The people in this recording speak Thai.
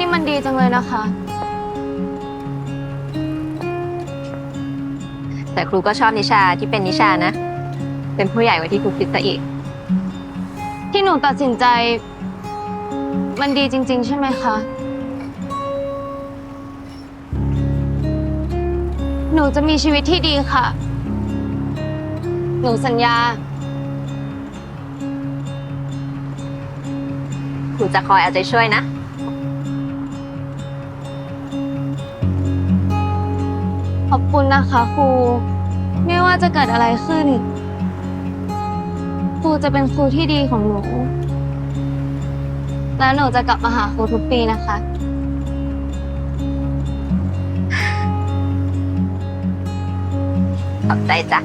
นี่มันดีจังเลยนะคะ แต่ครูก็ชอบนิชาที่เป็นนิชานะ เป็นผู้ใหญ่กว่าที่ครูคิดซะอีก ที่หนูตัดสินใจ มันดีจริง ๆ ใช่ไหมคะ หนูจะมีชีวิตที่ดีค่ะ หนูสัญญา ครูจะคอยเอาใจช่วยนะ ขอบคุณนะคะครู ไม่ว่าจะเกิดอะไรขึ้น ครูจะเป็นครูที่ดีของหนู และหนูจะกลับมาหาครูทุกปีนะคะ ขอบใจจ้ะ